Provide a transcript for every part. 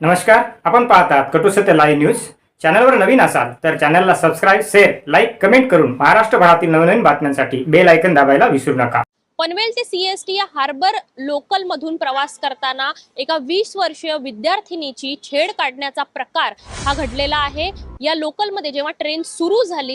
नमस्कार आपण पाहतात कटू सत्य लाईव्ह न्यूज चॅनलवर नवीन असाल तर चॅनलला सबस्क्राईब शेअर लाईक कमेंट करून महाराष्ट्रभरातील नवनवीन बातम्यांसाठी बेल ऐकन दाबायला विसरू नका. पनवेल ते सीएसटी या हार्बर लोकल मधून प्रवास करताना एका वीस वर्षीय विद्यार्थिनीची छेड काढण्याचा प्रकार हा घडलेला आहे. या लोकलमध्ये जेव्हा ट्रेन सुरू झाली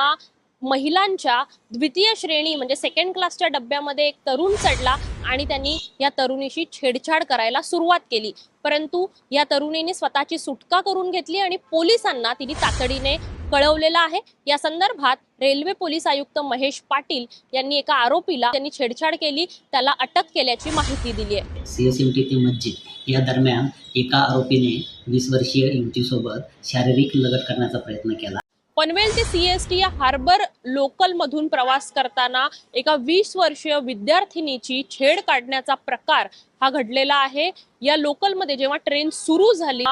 महिलांच्या द्वितीय श्रेणी म्हणजे सेकंड क्लासच्या डब्यामध्ये एक तरुण चढला आणि त्यांनी या तरुणीशी छेडछाड करायला सुरुवात केली. परंतु या तरुणीने स्वतःची सुटका करून घेतली आणि पोलिसांना तिने तातडीने कळवलेलं आहे. या संदर्भात रेल्वे पोलीस आयुक्त महेश पाटील यांनी एका आरोपीला त्यांनी छेडछाड केली त्याला अटक केल्याची माहिती दिली आहे. सी ते मस्जिद या दरम्यान एका आरोपीने वीस वर्षीय युवतीसोबत शारीरिक लगट करण्याचा प्रयत्न केला. पनवेल ते सीएसटी या हार्बर लोकल मधून प्रवास करताना एका वीस वर्षीय विद्यार्थिनीची छेड काढण्याचा प्रकार हा घडलेला आहे. या लोकलमध्ये जेव्हा ट्रेन सुरू झाली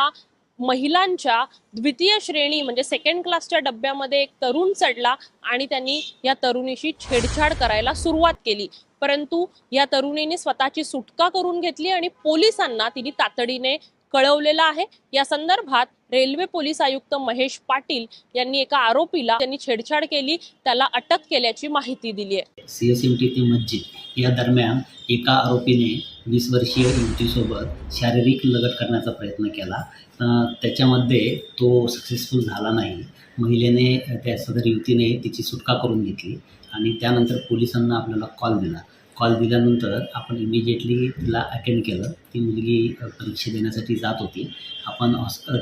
महिलांच्या द्वितीय श्रेणी म्हणजे सेकंड क्लासच्या डब्यामध्ये एक तरुण चढला आणि त्यांनी या तरुणीशी छेडछाड करायला सुरुवात केली. परंतु या तरुणीने स्वतःची सुटका करून घेतली आणि पोलिसांना तिने तातडीने कळवलेला आहे. या संदर्भात रेल्वे पोलीस आयुक्त महेश पाटील यांनी एका आरोपीला त्यांनी छेडछाड केली. त्याला अटक केल्याची माहिती दिली आहे. सीएसएमटी ते मस्जिद या दरम्यान एका आरोपीने वीस वर्षीय युवतीसोबत शारीरिक लगट करण्याचा प्रयत्न केला. त्याच्यामध्ये तो सक्सेसफुल झाला नाही. महिलेने त्या सदर युवतीने तिची सुटका करून घेतली आणि त्यानंतर पोलिसांना आपल्याला कॉल दिला. कॉल दिल्यानंतर आपण इमिजिएटली तिला अटेंड केलं. ती मुलगी परीक्षा देण्यासाठी जात होती. आपण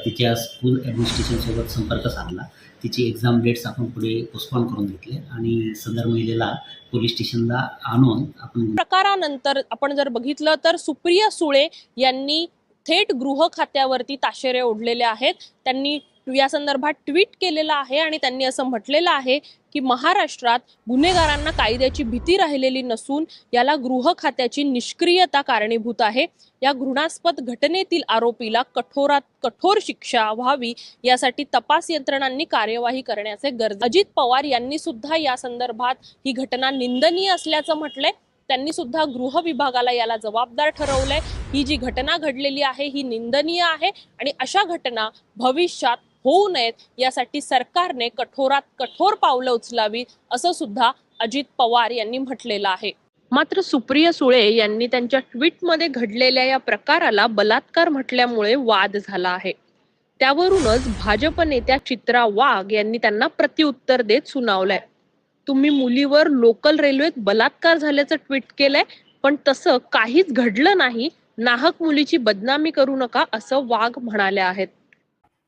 तिच्या स्कूल ॲडमिनिस्ट्रेशनसोबत संपर्क साधला. तिची एक्झाम डेट्स आपण पुढे पोस्टपॉन करून घेतले आणि सदर महिलेला पोलीस स्टेशनला आणून आपण प्रकारानंतर आपण जर बघितलं तर सुप्रिया सुळे यांनी थेट गृह खात्यावरती ताशेरे ओढलेले आहेत. त्यांनी या संदर्भात ट्विट केलेलं आहे आणि त्यांनी असं म्हटलेलं आहे की महाराष्ट्रात गुन्हेगारांना कायद्याची भीती राहिलेली नसून याला गृह खात्याची निष्क्रियता कारणीभूत आहे. या घृणास्पद घटनेतील आरोपीला कठोरात कठोर शिक्षा व्हावी यासाठी तपास यंत्रणांनी कार्यवाही करण्याचे गरज अजित पवार यांनी सुद्धा या संदर्भात ही घटना निंदनीय असल्याचं म्हटलंय. त्यांनी सुद्धा गृह विभागाला याला जबाबदार ठरवलंय. ही जी घटना घडलेली आहे ही निंदनीय आहे आणि अशा घटना भविष्यात होऊ नयेत यासाठी सरकारने कठोरात कठोर पावलं उचलावी असं सुद्धा अजित पवार यांनी म्हटलेलं आहे. मात्र सुप्रिया सुळे यांनी त्यांच्या ट्विटमध्ये घडलेल्या या प्रकाराला बलात्कार म्हटल्यामुळे वाद झाला आहे. त्यावरूनच भाजप नेत्या चित्रा वाघ यांनी त्यांना प्रत्युत्तर देत सुनावलंय. तुम्ही मुलीवर लोकल रेल्वेत बलात्कार झाल्याचं ट्विट केलंय पण तसं काहीच घडलं नाही नाहक मुलीची बदनामी करू नका असं वाघ म्हणाले आहेत.